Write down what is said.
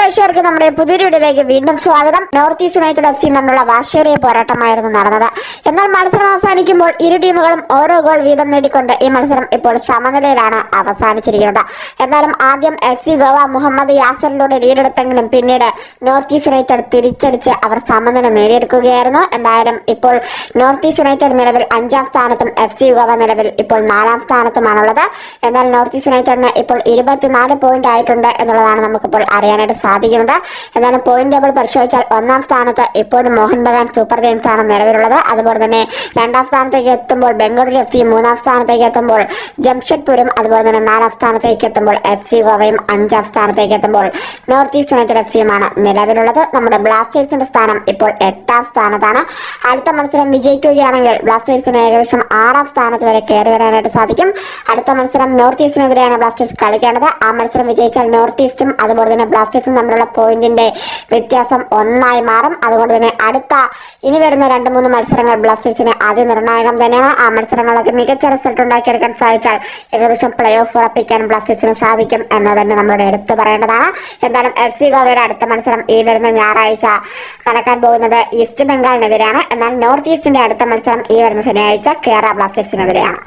പ്രേക്ഷകർക്ക് നമ്മുടെ പുതിയൊരു വീഡിയോയിലേക്ക് വീണ്ടും സ്വാഗതം. North East United F C തമ്മിലുള്ള വാശേറിയ പോരാട്ടമായിരുന്നു നടന്നത്. എന്നാൽ മത്സരം അവസാനിക്കുമ്പോൾ ഇരു ടീമുകളും ഓരോ ഗോൾ വീതം നേടിക്കൊണ്ട് ഈ മത്സരം ഇപ്പോൾ സമനിലയിലാണ് അവസാനിച്ചിരിക്കുന്നത്. എന്നാലും ആദ്യം എഫ് സി ഗോവ മുഹമ്മദ് യാസറിലൂടെ ലീഡെടുത്തെങ്കിലും പിന്നീട് നോർത്ത് ഈസ്റ്റ് യുണൈറ്റഡ് തിരിച്ചടിച്ച് അവർ സമനില നേടിയെടുക്കുകയായിരുന്നു. എന്തായാലും ഇപ്പോൾ നോർത്ത് ഈസ്റ്റ് യുണൈറ്റഡ് നിലവിൽ അഞ്ചാം സ്ഥാനത്തും എഫ് സി ഗോവ നിലവിൽ ഇപ്പോൾ നാലാം സ്ഥാനത്തുമാണുള്ളത്. എന്നാൽ നോർത്ത് ഈസ്റ്റ് യുണൈറ്റഡിന് ഇപ്പോൾ ഇരുപത്തിനാല് പോയിന്റ് ആയിട്ടുണ്ട് എന്നുള്ളതാണ് നമുക്കിപ്പോൾ അറിയാനായിട്ട് സാധിക്കുന്നത്. എന്നാലും പോയിന്റ് ടേബിൾ പരിശോധിച്ചാൽ ഒന്നാം സ്ഥാനത്ത് ഇപ്പോഴും മോഹൻ ബഗാൻ സൂപ്പർ ജയൻസ് ആണ് നിലവിലുള്ളത്. അതുപോലെ തന്നെ രണ്ടാം സ്ഥാനത്തേക്ക് എത്തുമ്പോൾ ബംഗളൂരു എഫ് സി മൂന്നാം സ്ഥാനത്തേക്ക് എത്തുമ്പോൾ ജംഷഡ്പൂരും അതുപോലെ തന്നെ നാലാം സ്ഥാനത്തേക്ക് എത്തുമ്പോൾ എഫ് സി ഗോവയും അഞ്ചാം സ്ഥാനത്തേക്ക് എത്തുമ്പോൾ നോർത്ത് ഈസ്റ്റ് യുണൈറ്റഡ് എഫ് സിയുമാണ് നിലവിലുള്ളത്. നമ്മുടെ ബ്ലാസ്റ്റേഴ്സിന്റെ സ്ഥാനം ഇപ്പോൾ എട്ടാം സ്ഥാനത്താണ്. അടുത്ത മത്സരം വിജയിക്കുകയാണെങ്കിൽ ബ്ലാസ്റ്റേഴ്സിന് ഏകദേശം ആറാം സ്ഥാനത്ത് വരെ കയറി വരാനായിട്ട് സാധിക്കും. അടുത്ത മത്സരം നോർത്ത് ഈസ്റ്റിനെതിരെയാണ് ബ്ലാസ്റ്റേഴ്സ് കളിക്കേണ്ടത്. ആ മത്സരം വിജയിച്ചാൽ നോർത്ത് ഈസ്റ്റും അതുപോലെ തന്നെ ബ്ലാസ്റ്റേഴ്സും തമ്മിലുള്ള പോയിന്റിന്റെ വ്യത്യാസം ഒന്നായി മാറും. അതുകൊണ്ട് തന്നെ അടുത്ത ഇനി വരുന്ന രണ്ട് മൂന്ന് മത്സരങ്ങൾ ബ്ലാസ്റ്റേഴ്സിന് ആദ്യ നിർണായകം തന്നെയാണ്. ആ മത്സരങ്ങളൊക്കെ മികച്ച റിസൾട്ട് ഉണ്ടാക്കിയെടുക്കാൻ സാധിച്ചാൽ ഏകദേശം പ്ലേ ഓഫ് ഉറപ്പിക്കാൻ ബ്ലാസ്റ്റേഴ്സിന് സാധിക്കും എന്ന് തന്നെ നമ്മളുടെ എടുത്തു പറയേണ്ടതാണ്. എന്തായാലും എഫ് സി ഗോവയുടെ അടുത്ത മത്സരം ഈ വരുന്ന ഞായറാഴ്ച നടക്കാൻ പോകുന്നത് ഈസ്റ്റ് ബംഗാളിനെതിരെയാണ് എന്നാൽ നോർത്ത് ഈസ്റ്റിന്റെ അടുത്ത മത്സരം ഈ വരുന്ന ശനിയാഴ്ച കേരള ബ്ലാസ്റ്റേഴ്സിനെതിരെയാണ്.